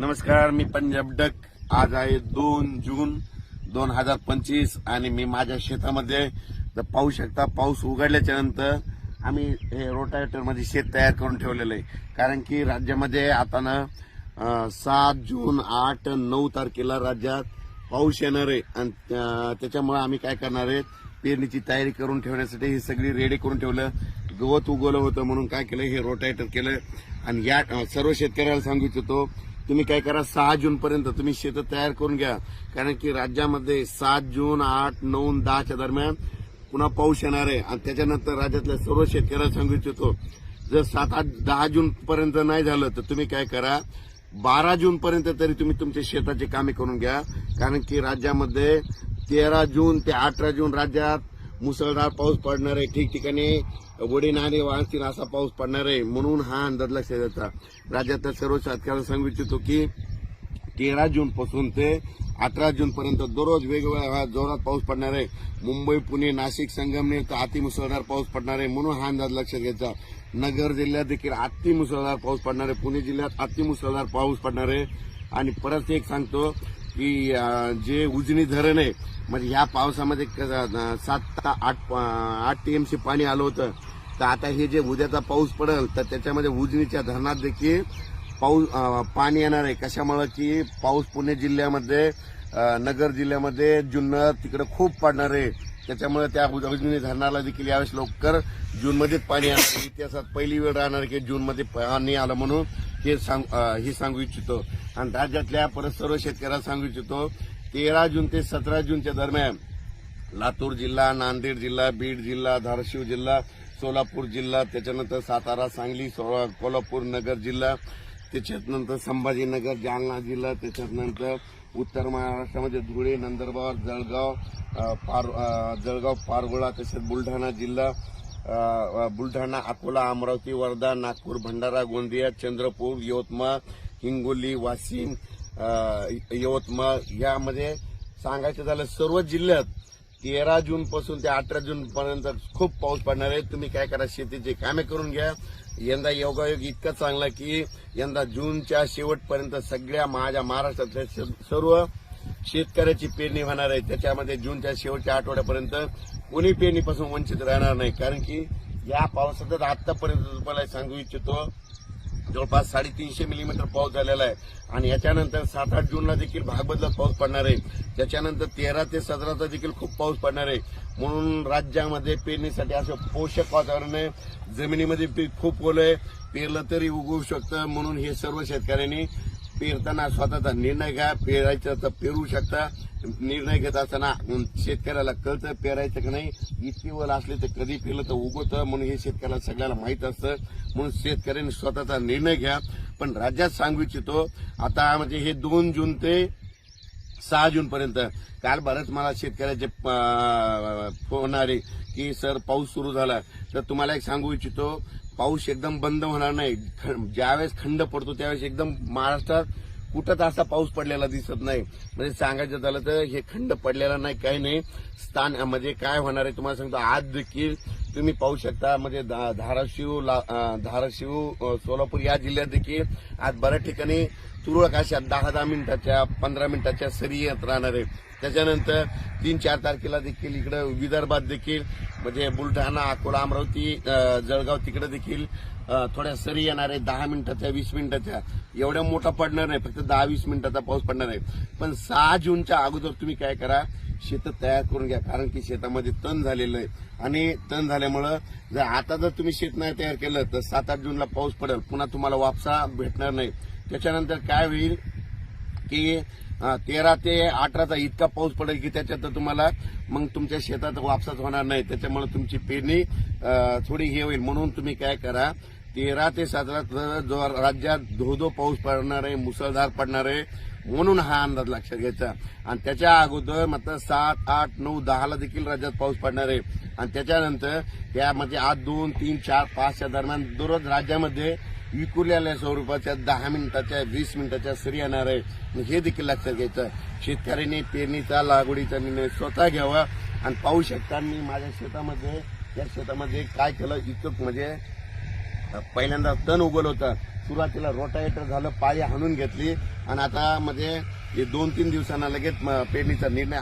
नमस्कार मी पंजाब डक. आज आहे दोन जून दोन हजार पंचवीस आणि मी माझ्या शेतामध्ये तर पाहू शकता पाऊस उघडल्याच्या नंतर आम्ही हे रोटावेटरमध्ये शेत तयार करून ठेवलेलं आहे. कारण की राज्यामध्ये आता ना सात जून आठ नऊ तारखेला राज्यात पाऊस येणार आहे. आणि त्याच्यामुळे आम्ही काय करणार आहे पेरणीची तयारी करून ठेवण्यासाठी हे सगळी रेडी करून ठेवलं. गवत उगवलं होतं म्हणून काय केलं हे रोटायटर केलं. आणि या सर्व शेतकऱ्याला सांगू इच्छितो तुम्ही काय करा सहा जून पर्यंत तुम्ही शेतं तयार करून घ्या. कारण की राज्यामध्ये सात जून आठ नऊ दहाच्या दरम्यान पुन्हा पाऊस येणार आहे. आणि त्याच्यानंतर राज्यातल्या सर्व शेतकऱ्याला सांगू इच्छितो जर सात आठ दहा जून पर्यंत नाही झालं तर तुम्ही काय करा बारा जून पर्यंत तरी तुम्ही तुमच्या शेताची कामे करून घ्या. कारण की राज्यामध्ये तेरा जून ते अठरा जून राज्यात मुसळधार पाऊस पडणार आहे. ठिकठिकाणी वडी नाणे वाहतील असा पाऊस पडणार आहे. म्हणून हा अंदाज लक्षात येतात राज्यातल्या सर्व शेतकऱ्यांना सांगू इच्छितो की तेरा जून पासून ते अठरा जून पर्यंत दररोज वेगवेगळ्या जोरात पाऊस पडणार आहे. मुंबई पुणे नाशिक संगमनेर तर अतिमुसळधार पाऊस पडणार आहे. म्हणून हा अंदाज लक्षात घ्यायचा नगर जिल्ह्यात देखील अतिमुसळधार पाऊस पडणार आहे. पुणे जिल्ह्यात अतिमुसळधार पाऊस पडणार आहे. आणि परत एक सांगतो की जे उजनी धरण आहे म्हणजे ह्या पावसामध्ये सात आठ आठ टीएमसी पाणी आलं होतं. तर आता हे जे उद्याचा पाऊस पडेल तर त्याच्यामध्ये उजनीच्या धरणात देखील पाऊस पाणी येणार आहे. कशामुळे? की पाऊस पुणे जिल्ह्यामध्ये नगर जिल्ह्यामध्ये जुन्नर तिकडे खूप पडणार आहे. त्याच्यामुळे त्या उजनी धरणाला देखील यावेळेस लवकर जूनमध्येच पाणी येणार इतिहासात पहिली वेळ राहणार की जूनमध्ये पाणी आलं म्हणून. हे सांग हे सांगू इच्छितो. आणि राज्यातल्या परत सर्व शेतकऱ्याला सांगू इच्छितो तेरा जून ते सतरा जूनच्या दरम्यान लातूर जिल्हा नांदेड जिल्हा बीड जिल्हा धाराशिव जिल्हा सोलापूर जिल्हा त्याच्यानंतर सातारा सांगली कोल्हापूर नगर जिल्हा त्याच्यानंतर संभाजीनगर जालना जिल्हा त्याच्यानंतर उत्तर महाराष्ट्रामध्ये धुळे नंदुरबार जळगाव पार जळगाव पारगोळा तसेच बुलढाणा जिल्हा बुलढाणा अकोला अमरावती वर्धा नागपूर भंडारा गोंदिया चंद्रपूर यवतमाळ हिंगोली वाशिम यवतमाळ यामध्ये सांगायचं झालं सर्व जिल्ह्यात तेरा जून पासून ते अठरा जून पर्यंत खूप पाऊस पडणार आहे. तुम्ही काय करा शेतीची कामे करून घ्या. यंदा योगायोग इतका चांगला की यंदा जूनच्या शेवटपर्यंत सगळ्या माझ्या महाराष्ट्रातल्या सर्व शेतकऱ्याची पेरणी होणार आहे. त्याच्यामध्ये जूनच्या शेवटच्या आठवड्यापर्यंत कोणी पेरणीपासून वंचित राहणार नाही. कारण की या पावसातच आतापर्यंत तुम्हाला सांगू इच्छितो जवळपास साडेतीनशे मिलीमीटर पाऊस झालेला आहे. आणि याच्यानंतर सात आठ जूनला देखील भागबदलात पाऊस पडणार आहे. त्याच्यानंतर तेरा ते सतराचा देखील खूप पाऊस पडणार आहे. म्हणून राज्यामध्ये पेरणीसाठी असं पोषक वातावरण आहे. जमिनीमध्ये पीक खूप ओलं आहे. पेरलं तरी उगवू शकतं. म्हणून हे सर्व शेतकऱ्यांनी पेरताना स्वतःचा निर्णय घ्या पेरायचं तर पेरू शकता. निर्णय घेत असताना शेतकऱ्याला कळतं पेरायचं की नाही. इतकी वर असली तर कधी पेरलं तर उगवतं म्हणून हे शेतकऱ्याला सगळ्याला माहीत असतं. म्हणून शेतकऱ्यांनी स्वतःचा निर्णय घ्या. पण राज्यात सांगू इच्छितो आता म्हणजे हे दोन जून ते सहा जून पर्यंत. काल बरंच मला शेतकऱ्याचे फोन आले की सर पाऊस सुरू झाला. तर तुम्हाला एक सांगू इच्छितो पाऊस एकदम बंद होणार नाही. ज्यावेळेस खंड पडतो त्यावेळेस एकदम महाराष्ट्रात कुठंच असा पाऊस पडलेला दिसत नाही. म्हणजे सांगायचं झालं तर हे खंड पडलेला नाही काही नाही. स्थान म्हणजे काय होणार आहे तुम्हाला सांगतो. आज देखील तुम्ही पाहू शकता म्हणजे धा- धाराशिव धाराशिव सोलापूर या जिल्ह्यात देखील आज बऱ्याच ठिकाणी तुरळक अशा दहा दहा मिनिटाच्या पंधरा मिनिटाच्या सरी येत राहणार आहे. त्याच्यानंतर तीन चार तारखेला देखील इकडं विदर्भात देखील म्हणजे बुलढाणा अकोला अमरावती जळगाव तिकडे देखील थोड्या सरी येणार आहे दहा मिनिटाच्या वीस मिनिटाच्या. एवढ्या मोठा पडणार नाही. फक्त दहा वीस मिनिटाचा पाऊस पडणार आहे पण सहा जूनच्या अगोदर तुम्ही काय करा शेत तयार करून घ्या. कारण की शेतामध्ये तण झालेलं आहे. आणि तण झाल्यामुळं जर आता जर तुम्ही शेत नाही तयार केलं तर सात आठ जूनला पाऊस पडेल. पुन्हा तुम्हाला वापसा भेटणार नाही. त्याच्यानंतर काय होईल? की तेरा ते अठराचा इतका पाऊस पडेल की त्याच्यात तर तुम्हाला मग तुमच्या शेतात वापसाच होणार नाही. त्याच्यामुळे तुमची पेरणी थोडी हे होईल. म्हणून तुम्ही काय करा तेरा ते सतरा जो राज्यात धो धो पाऊस पडणार आहे मुसळधार पडणार आहे म्हणून हा अंदाज लक्षात घ्यायचा. आणि त्याच्या अगोदर मात्र सात आठ नऊ दहाला देखील राज्यात पाऊस पडणार आहे. आणि त्याच्यानंतर त्यामध्ये आज दोन तीन चार पाचच्या दरम्यान दररोज राज्यामध्ये विकुरलेल्या स्वरूपाच्या दहा मिनिटाच्या वीस मिनिटाच्या सरी येणार आहे हे देखील लक्षात घ्यायचं. शेतकऱ्यांनी पेरणीचा लागवडीचा निर्णय स्वतः घ्यावा. आणि पाहू शकता मी माझ्या शेतामध्ये त्या शेतामध्ये काय केलं? इतक म्हणजे पहिल्यांदा तण उगवलं होतं. सुरुवातीला रोटावेटर झालं पाळी हाणून घेतली. आणि आता मध्ये दोन तीन दिवसांना लगेच पेरणीचा निर्णय